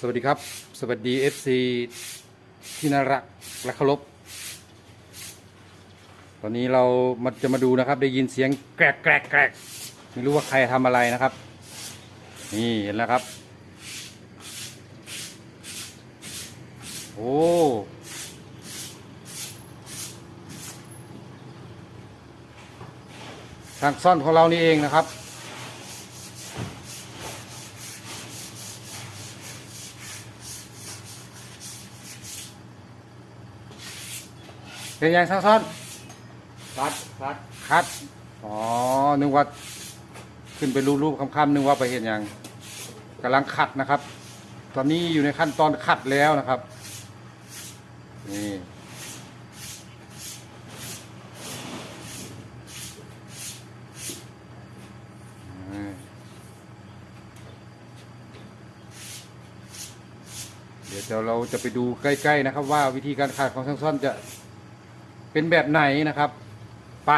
สวัสดีครับ สวัสดี FC ที่น่ารักและเคารพตอนนี้เรามาจะมาดูนะครับ ได้ยินเสียงแกรกแกรกแกรกไม่รู้ว่าใครทำอะไรนะครับ นี่เห็นแล้วครับ โอ้ทางซ่อนของเรานี่เองนะครับ เป็นยังซังซ้อนคัดคัดคัดอ๋อนึกว่าขึ้นไปรูปๆคำๆนึกว่าไปเห็นยังกำลังขัดนะครับ ตอนนี้อยู่ในขั้นตอนขัดแล้วนะครับนี่อืมเดี๋ยวเดี๋ยวเราจะไปดูใกล้ ๆ นะครับ ว่าวิธีการขัดของช่างซ่อนจะ เป็นแบบไหนนะครับ ไป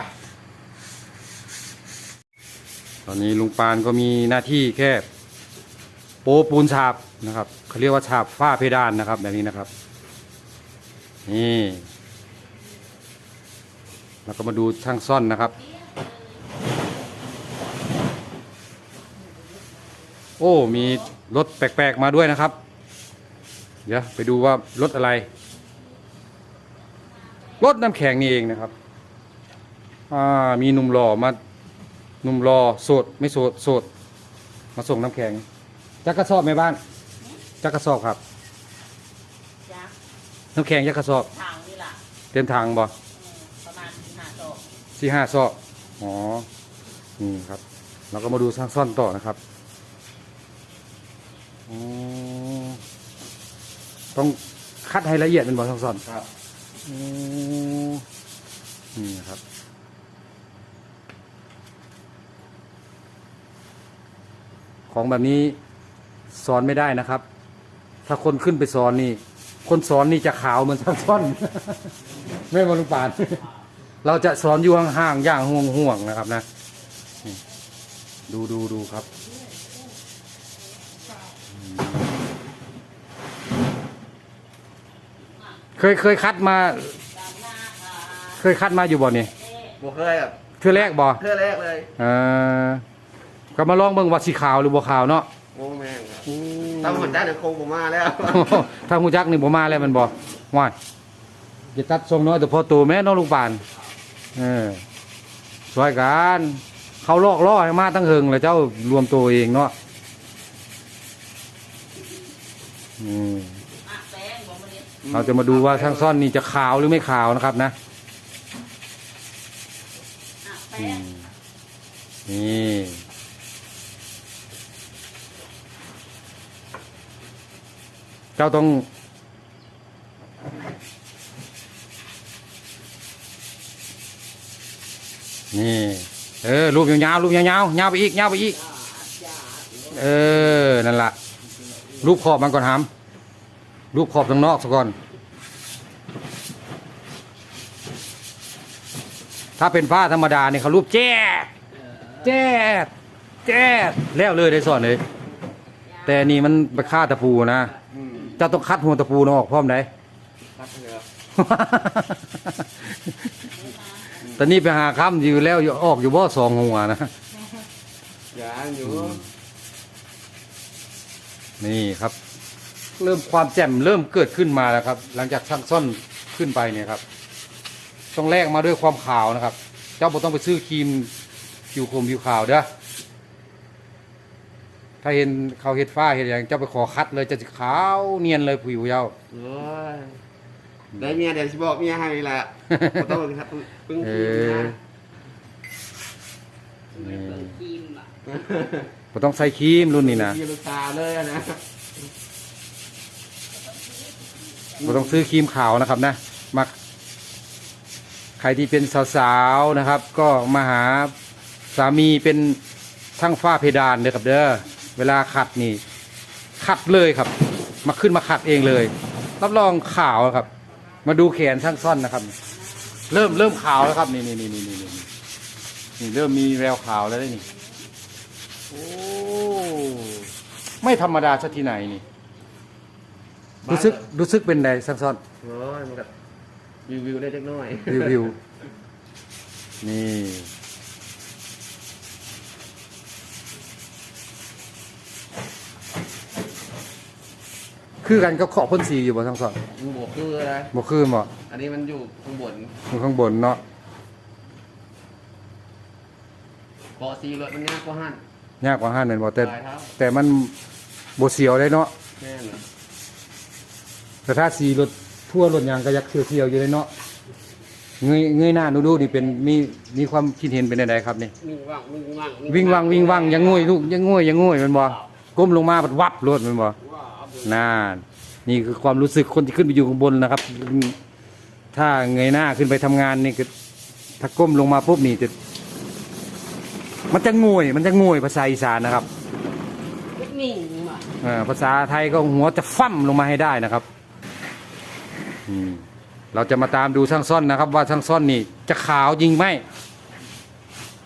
ตอนนี้ลุงปานก็มีหน้าที่แค่โปะปูนฉาบนะครับเขาเรียกว่าฉาบฝ้าเพดานนะครับ แบบนี้นะครับ นี่แล้วก็มาดูช่างซ่อนนะครับ โอ้ มีรถแปลกๆมาด้วยนะครับ เดี๋ยวไปดูว่ารถอะไร รถน้ำแข็งนี่เองนะครับ อ่า มีหนุ่มหล่อมาหนุ่มรอโสดไม่โสดโสด มาส่งน้ำแข็งจักกระสอบไหมบ้านจักกระสอบครับ ยักษ์น้ำแข็งจักกระสอบ ทางนี่ล่ะเต็มทางบ่อืมประมาณห้าโตะสี่ห้าซอกอ๋อ นี่ครับ เราก็มาดูสร้างซ่อนต่อนะครับอ๋อต้องคัดให้ละเอียดเป็นบ่สร้างซ่อนครับอ๋อ นี่ครับของแบบนี้สอนไม่ได้นะครับ ถ้าคนขึ้นไปสอนนี่ คนสอนนี่จะขาวเหมือนช่างซ่อน ไม่มาลุงปาน เราจะสอนอยู่ห่างๆอย่างห่วงๆนะครับนะ ดูดูดูครับอืม เคยเคยคัดมา เคยคัดมาอยู่บ่นี่บวเคยแบบเทื่อแรกบ่เพื่อแรกเลยเออก็มาลองเบิ่งว่าสีขาวหรือบ่ขาวเนาะวงแมงครับตามหัวใจเดี๋ยวคงผมมาแล้วถ้าหูจักนี่บ่มาแล้วแมันบ่ว่ายอย่าตัดทรงน้อยแต่พอตัวแม่เน้องลุงปานเออสวยกันเขาลอกล่อให้มาตั้งเฮิงแล้วเจ้ารวมตัวเองเนาะอืม อะแป้งบอกมา เราจะมาดูว่าช่างซ่อนนี่จะขาวหรือไม่ขาวนะครับนะอะอืแป้งมนี่เจ้าต้อง นี่ เออรูปยาวๆรูปยาวๆยาวไปอีกยาวไปอีก เออ นั่นละรูปขอบมันก่อนหาม รูปขอบทางนอกซะก่อน ถ้าเป็นผ้าธรรมดาเนี่ยเขารูปแจ๊ดแจ๊ดแจ๊ดแล้วเลยได้สอนเลย แต่อันนี่มันไปฆ่าตะปูนะอืมเจ้าต้องคัดหัวตะปูนออกพร้อมไหนคัดเลยครับตอนนี้ไปหาค้ำอยู่แล้วอยู่ออกอยู่บ่สองหัวนะยางอยู่ นี่ครับ เริ่มความแจ่มเริ่มเกิดขึ้นมาแล้วครับ หลังจากช่างซ่อนขึ้นไปเนี่ยครับ ต้องแลกมาด้วยความขาวนะครับ เจ้าบ่ต้องไปซื้อครีมผิวคมผิวขาวเด้อถ้าเห็นเขาเห็ดฟ้าเห็ดอย่างเจ้าไปขอคัดเลยจะสิขาวเนียนเลยผิวเจ้า โอ้ยได้เมียเดี๋ยวจะบอกเมียให้แหละบ่ต้องครับเพิ่งเอคิดอนะไม่เปิดครีมอะบ่ต้องใส่ครีมรุ่นนี้นะ มีลูกตาเลยอะนะ บ่ต้องซื้อครีมขาวนะครับนะมาใครที่เป็นสาวๆนะครับ ก็มาหาสามีเป็นช่างฝ้าเพดานเด้อครับเด้อเวลาขัดนี่ ขัดเลยครับ มาขึ้นมาขัดเองเลย รับรองขาวครับ มาดูแขนช่างซ่อนนะครับ เริ่มเริ่มขาวแล้วครับ นี่นี่นี่นี่นี่นี่เริ่มมีแววขาวแล้วนี่โอ้ไม่ธรรมดาสักที่ไหนนี่ รู้สึกรู้สึกเป็นไดซักซ้อนโอ้ยมันก็วิววิวได้เล็กน้อยรีวิว นี่คือกันก็ขอบพ่นสีอยู่บนทั้งสองมันบวกคืออะไรบ่คือบ่อันนี้มันอยู่ข้างบนอยู่ข้างบนเนาะเกาะซีรถมันยากกว่าหันยากกว่าห้าเนินบ่แต่ปลายเท้าแต่มันบ่เสียวได้เนาะแน่นอน แต่ถ้าสีรถทั่วรถยางก็ยักเสียวๆอยู่เลยเนาะเงยเงยหน้าดูดูนี่เป็นมีมีความคิดเห็นเป็นไดครับนี่วิ่งว่างวิ่งว่างวิ่งวังวิ่งวังอยังงวยลูกอยังงวยอยังงวยแมันบ่ก้มลงมาบัดวับรถแมันบ่ว้าวน่านี่คือความรู้สึกคนที่ขึ้นไปอยู่ข้างบนนะครับ ถ้าเงยหน้าขึ้นไปทำงานนี่คือถ้าก้มลงมาปุ๊บนี่จะมันจะงวยมันจะงวยภาษาอีสานนะครับนิ่งว่ะเอ่อภาษาไทยก็หัวจะฟั่มลงมาให้ได้นะครับอืม เราจะมาตามดูช่างซ่อนนะครับว่าช่างซ่อนนี่จะขาวจริงไหม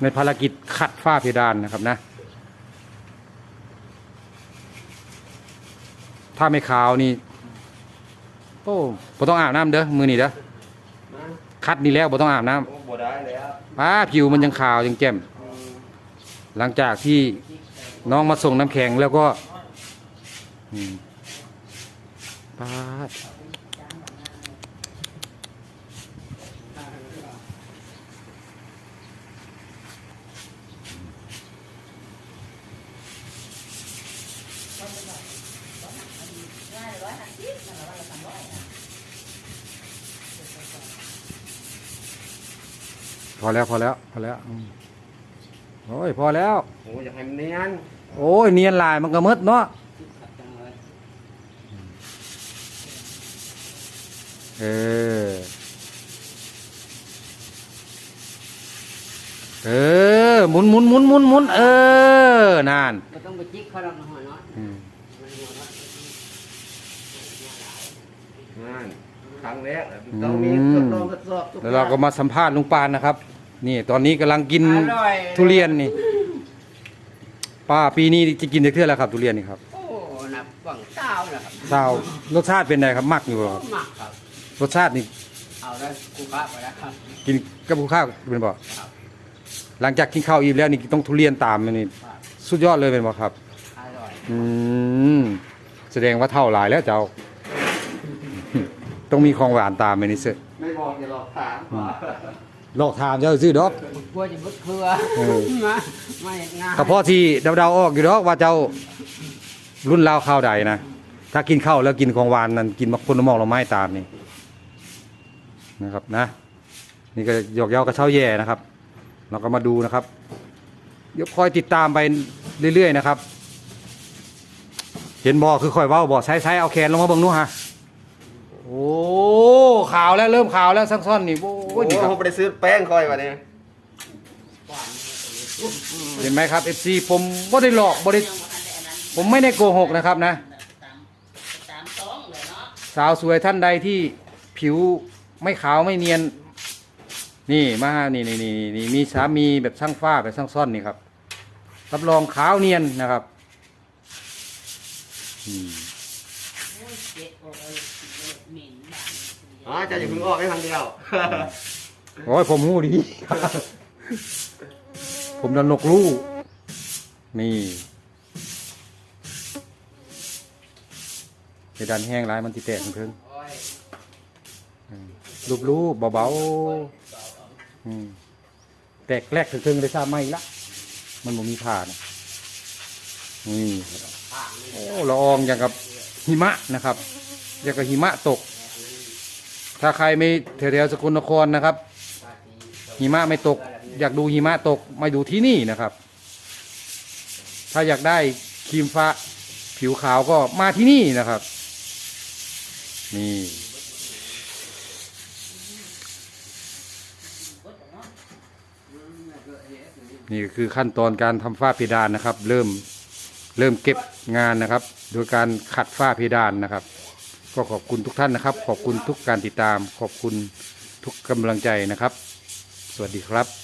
ในภารกิจขัดฝ้าเพดานนะครับนะ ถ้าไม่ขาวนี่โอ้บ่ต้องอาบน้ำเด้อมือนี่เด้อนะคัดนี่แล้วบ่ต้องอาบน้โอ้บ่ได้แล้วำป้าผิวมันยังขาวยังแจ่มอืมหลังจากที่น้องมาส่งน้ำแข็งแล้วก็อืมป้าด ง่ายร้อยห้าสิบนั่นแหละวันละสามร้อยนะ พอแล้วพอแล้วพอแล้วอืมโอ้ยพอแล้ว โอ้ยอยากให้มันเนียนโอ้ยเนียนลายมันก็มืดเนาะขัดจังเลยเออ เออหมุนหมุนหมุนหมุนหมุนเออ นานเราต้องไปจิกเขาเราหัวน้อยอืมนั่น ครั้งแรกอะต้องมีทดลองทดสอบทุกอแล้วย่างเราก็มาสัมภาษณ์ลุงปานนะครับ นี่ตอนนี้กำลังกินอร่อย ทุเรียนนี่ ป้าปีนี้จะกินได้เท่าแล้วครับ ทุเรียนนี่ครับโอ้นับฝั่งเก้านะครับซาวรสชาติเป็นไงครับมักอยู่บ่ครับมากครับ รสชาตินี่เอาได้กูค้าไปแล้วครับ กินกับข้าวเป็นบ่ครับ หลังจากกินข้าวอิ่มแล้วนี่ต้องทุเรียนตามมันนี่สุดยอดเลยเป็นบ่ครับ อร่อย อืมแสดงว่าเท่าหลายแล้วเจ้า ต้องมีของหวานตามไปนี่เสไม่บอกอย่าหลอกถามว่าหลอกถามเจ้าซื้อดอกกลัวจะบึดเครือเออมาไม่ง่ายกระเพาะที่เดาๆออกอยู่ดอกว่าเจ้ารุ่นราวข้าวใดนะถ้ากินข้าวแล้วกินของหวานนั่นกินมะพร้าวมองเราไม้ตามนี่นะครับนะ นี่ก็หยอกเย้ากระเช้าแย่นะครับ เราก็มาดูนะครับ เดี๋ยวคอยติดตามไปเรื่อยๆนะครับ เห็นบ่อคือคอยเว้าบ่อใช้ใช้เอาแขนลงมาเบิ่งนู่นฮะ โอ้ขาวแล้วเริ่มขาวแล้วซักซ่อนนี่โอ้โอ้ยยนี่ครับผมไปซื้อแป้งคอยมาเนี่ยเห็นไหมครับ FC ผมบ่ได้หลอกบ่ได้ยังบ่ทันได้อันนั้นผมไม่ได้โกหกนะครับนะตามตามสองเลยเนาะสาวสวยท่านใดที่ผิวไม่ขาวไม่เนียน นี่มานี่นี่นี่นี่มีสามีแบบช่างฟ้าแบบช่างซ่อนนี่ครับรับรองขาวเนียนนะครับอืม โอ้ยเจ็บโอ้ยเหม็นบ้าน อ๋อจะอย่าเพิ่งออกให้ครั้งเดียว โอ้ยผมหูดี ผมดันนกลู่นี่เพดานแห้งร้ายมันติแตกเพิ่งรูปรูปเบาๆอืมแตกแรกถึงถึงได้ทราบไหมละ มันบ่มีผ่านนี่โอ้ละอองอย่างกับหิมะนะครับอย่างกับหิมะตก ถ้าใครไม่แถวๆสกลนครนะครับ หิมะไม่ตก อยากดูหิมะตกมาดูที่นี่นะครับ ถ้าอยากได้ครีมฟ้าผิวขาวก็มาที่นี่นะครับ นี่นี่คือขั้นตอนการทำฝ้าเพดานนะครับ เริ่มเริ่มเก็บงานนะครับ โดยการขัดฝ้าเพดานนะครับ ก็ขอบคุณทุกท่านนะครับ ขอบคุณทุกการติดตาม ขอบคุณทุกกำลังใจนะครับ สวัสดีครับ